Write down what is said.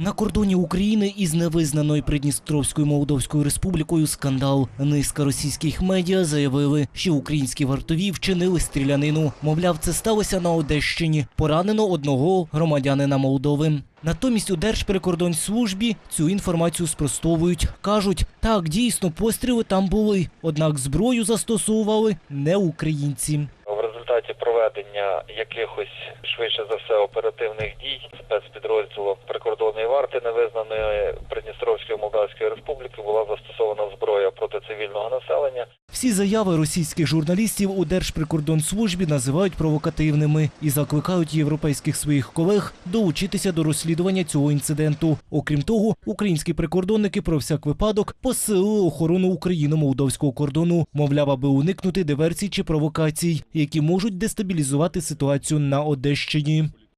На кордоні України із невизнаною Придністровською Молдовською Республікою скандал. Низка російських медіа заявили, що українські вартові вчинили стрілянину. Мовляв, це сталося на Одещині. Поранено одного громадянина Молдови. Натомість у Держприкордонслужбі цю інформацію спростовують. Кажуть, так дійсно постріли там були, однак зброю застосовували не українці. В результаті проведення якихось швидше за все оперативних дій спецпідрозділу варти невизнаної Придністровської Молдавської Республіки була застосована зброя проти цивільного населення. Всі заяви російських журналістів у Держприкордонслужбі називають провокативними і закликають європейських своїх колег долучитися до розслідування цього інциденту. Окрім того, українські прикордонники про всяк випадок посилили охорону україно-молдовського кордону, мовляв, аби уникнути диверсій чи провокацій, які можуть дестабілізувати ситуацію на Одещині.